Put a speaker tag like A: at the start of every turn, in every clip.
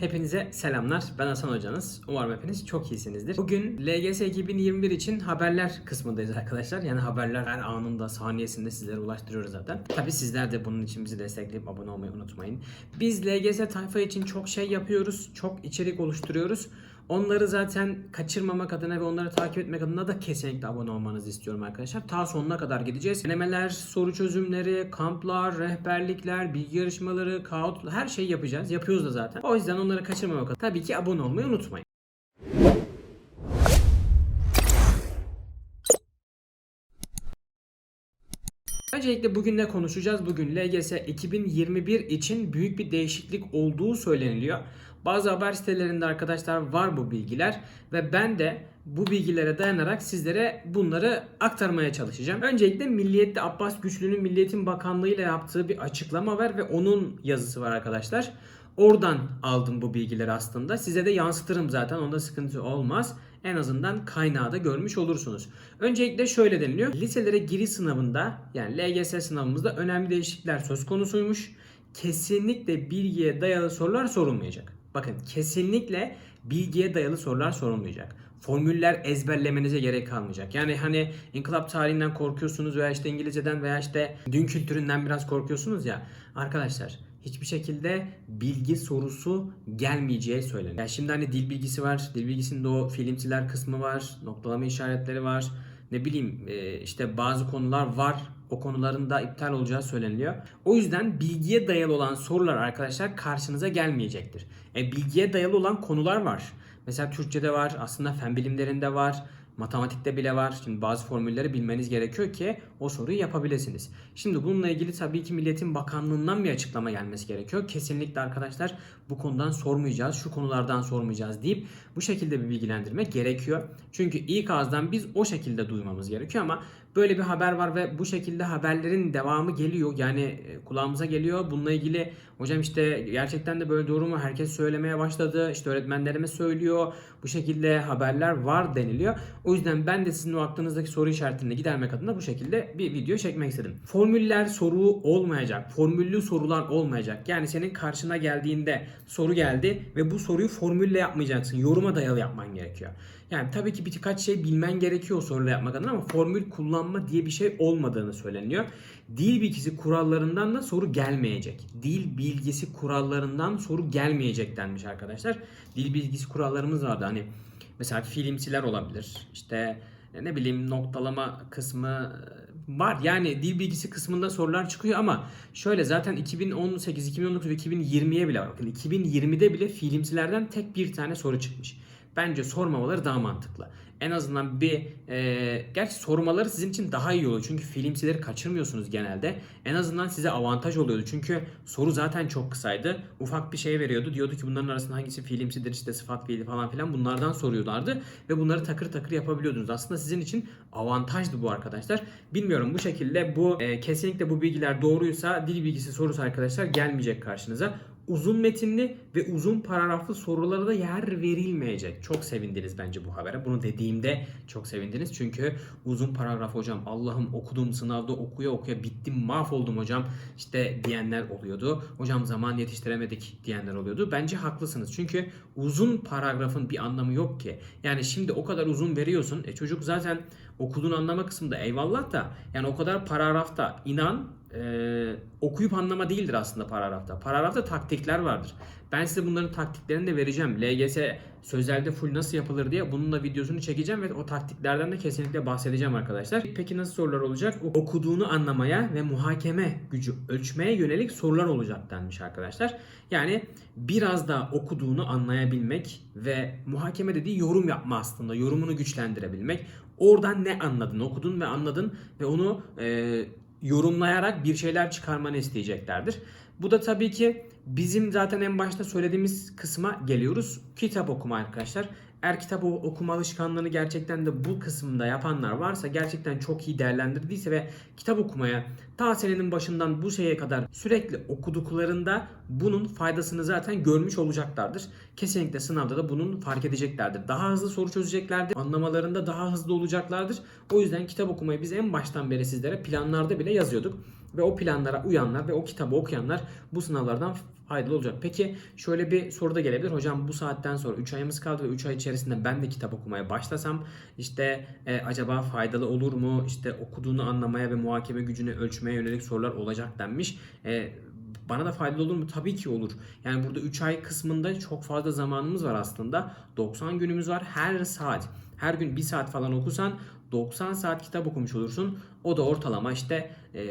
A: Hepinize selamlar. Ben Hasan Hocanız. Umarım hepiniz çok iyisinizdir. Bugün LGS 2021 için haberler kısmındayız arkadaşlar. Yani haberler her anında, saniyesinde sizlere ulaştırıyoruz zaten. Tabi sizler de bunun için bizi destekleyip abone olmayı unutmayın. Biz LGS tayfa için çok şey yapıyoruz. Çok içerik oluşturuyoruz. Onları zaten kaçırmamak adına ve onları takip etmek adına da kesinlikle abone olmanızı istiyorum arkadaşlar. Ta sonuna kadar gideceğiz. Denemeler, soru çözümleri, kamplar, rehberlikler, bilgi yarışmaları, kaut her şeyi yapacağız. Yapıyoruz da zaten. O yüzden onları kaçırmamak adına tabii ki abone olmayı unutmayın. Öncelikle bugün ne konuşacağız? Bugün LGS 2021 için büyük bir değişiklik olduğu söyleniliyor. Bazı haber sitelerinde arkadaşlar var bu bilgiler ve ben de bu bilgilere dayanarak sizlere bunları aktarmaya çalışacağım. Öncelikle Milliyet'te Abbas Güçlü'nün Milliyetin Bakanlığı ile yaptığı bir açıklama var ve onun yazısı var arkadaşlar. Oradan aldım bu bilgileri aslında. Size de yansıtırım zaten. Onda sıkıntı olmaz. En azından kaynağı da görmüş olursunuz. Öncelikle şöyle deniliyor. Liselere giriş sınavında yani LGS sınavımızda önemli değişiklikler söz konusuymuş. Kesinlikle bilgiye dayalı sorular sorulmayacak. Bakın kesinlikle bilgiye dayalı sorular sorulmayacak. Formüller ezberlemenize gerek kalmayacak. Yani hani inkılap tarihinden korkuyorsunuz veya işte İngilizceden veya işte din kültüründen biraz korkuyorsunuz ya. Arkadaşlar hiçbir şekilde bilgi sorusu gelmeyeceği söyleniyor. Yani şimdi hani dil bilgisi var. Dil bilgisinde o filmsiler kısmı var. Noktalama işaretleri var. Ne bileyim e, işte bazı konular var. O konuların da iptal olacağı söyleniliyor. O yüzden bilgiye dayalı olan sorular arkadaşlar karşınıza gelmeyecektir. E, bilgiye dayalı olan konular var. Mesela Türkçe'de var, aslında fen bilimlerinde var, matematikte bile var. Şimdi bazı formülleri bilmeniz gerekiyor ki o soruyu yapabilirsiniz. Şimdi bununla ilgili tabii ki Milletin Bakanlığı'ndan bir açıklama gelmesi gerekiyor. Kesinlikle arkadaşlar bu konudan sormayacağız, şu konulardan sormayacağız deyip bu şekilde bir bilgilendirme gerekiyor. Çünkü ilk ağızdan biz o şekilde duymamız gerekiyor ama böyle bir haber var ve bu şekilde haberlerin devamı geliyor. Yani e, kulağımıza geliyor. Bununla ilgili hocam işte gerçekten de böyle doğru mu? Herkes söylemeye başladı. İşte öğretmenlerime söylüyor. Bu şekilde haberler var deniliyor. O yüzden ben de sizin o aklınızdaki soru işaretini gidermek adına bu şekilde bir video çekmek istedim. Formüller soru olmayacak. Formüllü sorular olmayacak. Yani senin karşına geldiğinde soru geldi ve bu soruyu formülle yapmayacaksın. Yoruma dayalı yapman gerekiyor. Yani tabii ki birkaç şey bilmen gerekiyor soruyla yapmak adına ama formül kullanma diye bir şey olmadığını söyleniyor. Dil bilgisi kurallarından da soru gelmeyecek. Dil bilgisi kurallarından soru gelmeyecek denmiş arkadaşlar. Dil bilgisi kurallarımız vardı hani mesela filmsiler olabilir. İşte ne bileyim noktalama kısmı var. Yani dil bilgisi kısmında sorular çıkıyor ama şöyle zaten 2018, 2019 ve 2020'ye bile bakın 2020'de bile filmsilerden tek bir tane soru çıkmış. Bence sormamaları daha mantıklı. En azından bir e, gerçi sormaları sizin için daha iyi oluyor. Çünkü filmsileri kaçırmıyorsunuz genelde. En azından size avantaj oluyordu. Çünkü soru zaten çok kısaydı. Ufak bir şey veriyordu. Diyordu ki bunların arasında hangisi filmsidir işte sıfat fiili falan filan bunlardan soruyorlardı. Ve bunları takır takır yapabiliyordunuz. Aslında sizin için avantajdı bu arkadaşlar. Bilmiyorum bu şekilde bu e, kesinlikle bu bilgiler doğruysa dil bilgisi sorusu arkadaşlar gelmeyecek karşınıza uzun metinli ve uzun paragraflı sorulara da yer verilmeyecek. Çok sevindiniz bence bu habere. Bunu dediğimde çok sevindiniz. Çünkü uzun paragraf hocam Allah'ım okudum sınavda okuya okuya bittim mahvoldum hocam işte diyenler oluyordu. Hocam zaman yetiştiremedik diyenler oluyordu. Bence haklısınız. Çünkü uzun paragrafın bir anlamı yok ki. Yani şimdi o kadar uzun veriyorsun. E çocuk zaten okuduğun anlama kısmında eyvallah da yani o kadar paragrafta inan e, okuyup anlama değildir aslında paragrafta. Paragrafta taktikler vardır. Ben size bunların taktiklerini de vereceğim. LGS sözelde full nasıl yapılır diye bunun da videosunu çekeceğim ve o taktiklerden de kesinlikle bahsedeceğim arkadaşlar. Peki nasıl sorular olacak? Okuduğunu anlamaya ve muhakeme gücü ölçmeye yönelik sorular olacak denmiş arkadaşlar. Yani biraz da okuduğunu anlayabilmek ve muhakeme dediği yorum yapma aslında. Yorumunu güçlendirebilmek. Oradan ne anladın? Okudun ve anladın ve onu e, yorumlayarak bir şeyler çıkarmanı isteyeceklerdir. Bu da tabii ki bizim zaten en başta söylediğimiz kısma geliyoruz. Kitap okuma arkadaşlar. Eğer kitap okuma alışkanlığını gerçekten de bu kısımda yapanlar varsa gerçekten çok iyi değerlendirdiyse ve kitap okumaya ta senenin başından bu şeye kadar sürekli okuduklarında bunun faydasını zaten görmüş olacaklardır. Kesinlikle sınavda da bunun fark edeceklerdir. Daha hızlı soru çözeceklerdir. Anlamalarında daha hızlı olacaklardır. O yüzden kitap okumayı biz en baştan beri sizlere planlarda bile yazıyorduk. Ve o planlara uyanlar ve o kitabı okuyanlar bu sınavlardan faydalı olacak. Peki şöyle bir soru da gelebilir. Hocam bu saatten sonra 3 ayımız kaldı ve 3 ay içerisinde ben de kitap okumaya başlasam işte e, acaba faydalı olur mu? İşte okuduğunu anlamaya ve muhakeme gücünü ölçmeye yönelik sorular olacak denmiş. E, bana da faydalı olur mu? Tabii ki olur. Yani burada 3 ay kısmında çok fazla zamanımız var aslında. 90 günümüz var. Her saat, her gün 1 saat falan okusan 90 saat kitap okumuş olursun. O da ortalama işte e,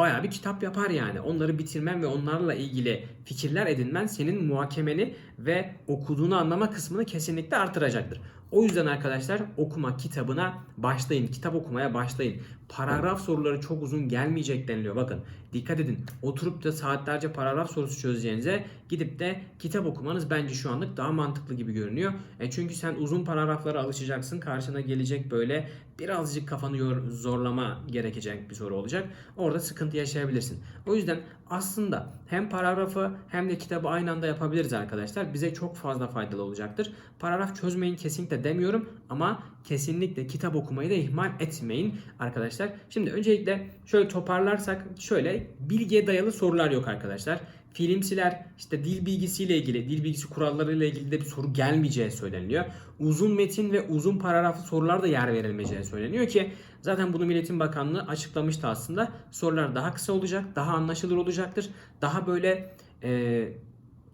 A: bayağı bir kitap yapar yani. Onları bitirmen ve onlarla ilgili fikirler edinmen senin muhakemeni ve okuduğunu anlama kısmını kesinlikle artıracaktır. O yüzden arkadaşlar okuma kitabına başlayın. Kitap okumaya başlayın. Paragraf soruları çok uzun gelmeyecek deniliyor. Bakın dikkat edin. Oturup da saatlerce paragraf sorusu çözeceğinize gidip de kitap okumanız bence şu anlık daha mantıklı gibi görünüyor. E çünkü sen uzun paragraflara alışacaksın. Karşına gelecek böyle birazcık kafanı zorlama gerekecek bir soru olacak. Orada sıkıntı yaşayabilirsin. O yüzden aslında hem paragrafı hem de kitabı aynı anda yapabiliriz arkadaşlar. Bize çok fazla faydalı olacaktır. Paragraf çözmeyin kesinlikle demiyorum ama kesinlikle kitap okumayı da ihmal etmeyin arkadaşlar. Şimdi öncelikle şöyle toparlarsak şöyle bilgiye dayalı sorular yok arkadaşlar. Filmsiler işte dil bilgisiyle ilgili, dil bilgisi kurallarıyla ilgili de bir soru gelmeyeceği söyleniyor. Uzun metin ve uzun paragraflı sorular da yer verilmeyeceği söyleniyor ki zaten bunu Milletin Bakanlığı açıklamıştı aslında. Sorular daha kısa olacak, daha anlaşılır olacaktır. Daha böyle e,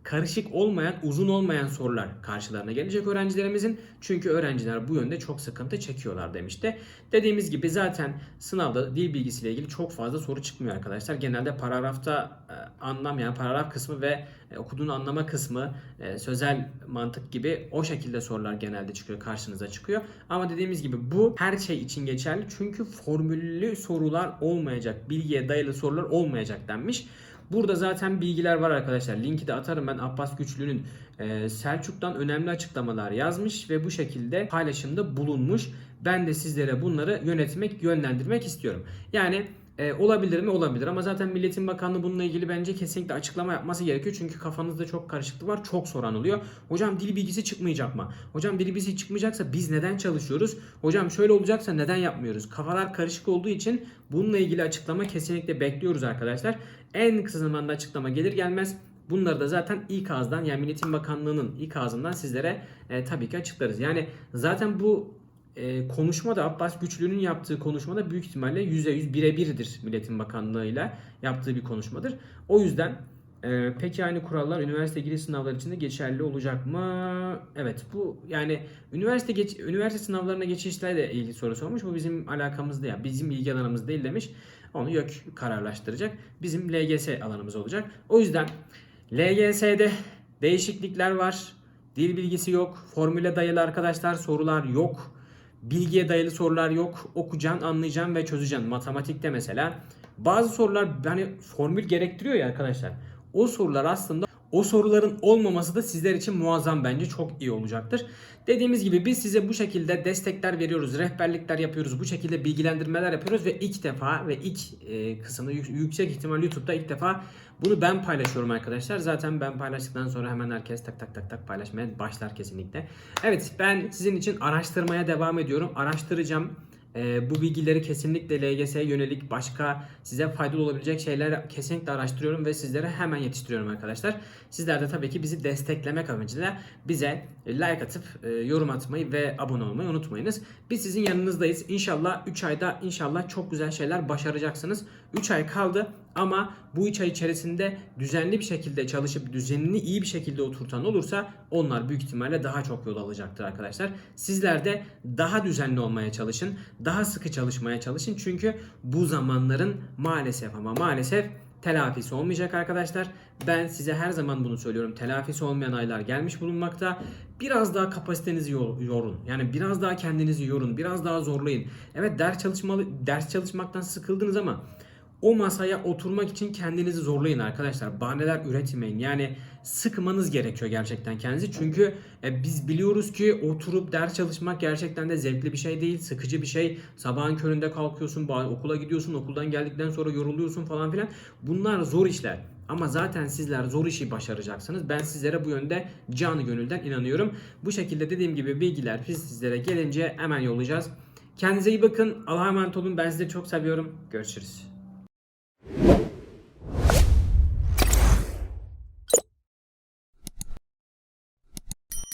A: karışık olmayan, uzun olmayan sorular karşılarına gelecek öğrencilerimizin. Çünkü öğrenciler bu yönde çok sıkıntı çekiyorlar demişti. Dediğimiz gibi zaten sınavda dil bilgisiyle ilgili çok fazla soru çıkmıyor arkadaşlar. Genelde paragrafta e, anlam yani paragraf kısmı ve e, okuduğunu anlama kısmı, e, sözel mantık gibi o şekilde sorular genelde çıkıyor, karşınıza çıkıyor. Ama dediğimiz gibi bu her şey için geçerli. Çünkü formüllü sorular olmayacak, bilgiye dayalı sorular olmayacak denmiş. Burada zaten bilgiler var arkadaşlar. Linki de atarım ben Abbas Güçlü'nün e, Selçuk'tan önemli açıklamalar yazmış ve bu şekilde paylaşımda bulunmuş. Ben de sizlere bunları yönetmek, yönlendirmek istiyorum. Yani e, olabilir mi? Olabilir ama zaten Milletin Bakanlığı bununla ilgili bence kesinlikle açıklama yapması gerekiyor. Çünkü kafanızda çok karışıklık var. Çok soran oluyor. Hocam dil bilgisi çıkmayacak mı? Hocam dil bilgisi çıkmayacaksa biz neden çalışıyoruz? Hocam şöyle olacaksa neden yapmıyoruz? Kafalar karışık olduğu için bununla ilgili açıklama kesinlikle bekliyoruz arkadaşlar. En kısa zamanda açıklama gelir gelmez Bunları da zaten ilk ağızdan yani Milletin Bakanlığı'nın ilk ağzından sizlere e, tabii ki açıklarız. Yani zaten bu e, konuşma da Abbas Güçlü'nün yaptığı konuşmada büyük ihtimalle %100 birebirdir Milletin Bakanlığı'yla yaptığı bir konuşmadır. O yüzden e, peki aynı kurallar üniversite giriş sınavları için de geçerli olacak mı? Evet bu yani üniversite geç, üniversite sınavlarına geçişlerle ilgili soru sormuş. Bu bizim alakamızda ya bizim ilgi alanımız değil demiş. Onu YÖK kararlaştıracak. Bizim LGS alanımız olacak. O yüzden LGS'de değişiklikler var. Dil bilgisi yok. Formüle dayalı arkadaşlar sorular yok. Bilgiye dayalı sorular yok. Okuyacaksın, anlayacaksın ve çözeceksin. Matematikte mesela bazı sorular hani formül gerektiriyor ya arkadaşlar. O sorular aslında o soruların olmaması da sizler için muazzam bence çok iyi olacaktır. Dediğimiz gibi biz size bu şekilde destekler veriyoruz, rehberlikler yapıyoruz, bu şekilde bilgilendirmeler yapıyoruz ve ilk defa ve ilk e, yük- yüksek ihtimal YouTube'da ilk defa bunu ben paylaşıyorum arkadaşlar. Zaten ben paylaştıktan sonra hemen herkes tak tak tak tak paylaşmaya başlar kesinlikle. Evet ben sizin için araştırmaya devam ediyorum. Araştıracağım. Ee, bu bilgileri kesinlikle LGS'ye yönelik başka size faydalı olabilecek şeyler kesinlikle araştırıyorum ve sizlere hemen yetiştiriyorum arkadaşlar. Sizler de tabii ki bizi desteklemek amacıyla bize like atıp e, yorum atmayı ve abone olmayı unutmayınız. Biz sizin yanınızdayız. İnşallah 3 ayda inşallah çok güzel şeyler başaracaksınız. 3 ay kaldı ama bu 3 ay içerisinde düzenli bir şekilde çalışıp düzenini iyi bir şekilde oturtan olursa onlar büyük ihtimalle daha çok yol alacaktır arkadaşlar. Sizler de daha düzenli olmaya çalışın. Daha sıkı çalışmaya çalışın. Çünkü bu zamanların maalesef ama maalesef telafisi olmayacak arkadaşlar. Ben size her zaman bunu söylüyorum. Telafisi olmayan aylar gelmiş bulunmakta. Biraz daha kapasitenizi yor- yorun. Yani biraz daha kendinizi yorun. Biraz daha zorlayın. Evet ders çalışmalı ders çalışmaktan sıkıldınız ama o masaya oturmak için kendinizi zorlayın arkadaşlar. Bahaneler üretmeyin. Yani sıkmanız gerekiyor gerçekten kendinizi. Çünkü e, biz biliyoruz ki oturup ders çalışmak gerçekten de zevkli bir şey değil. Sıkıcı bir şey. Sabahın köründe kalkıyorsun, okula gidiyorsun, okuldan geldikten sonra yoruluyorsun falan filan. Bunlar zor işler. Ama zaten sizler zor işi başaracaksınız. Ben sizlere bu yönde canı gönülden inanıyorum. Bu şekilde dediğim gibi bilgiler biz sizlere gelince hemen yollayacağız. Kendinize iyi bakın. Allah'a emanet olun. Ben sizi çok seviyorum. Görüşürüz. you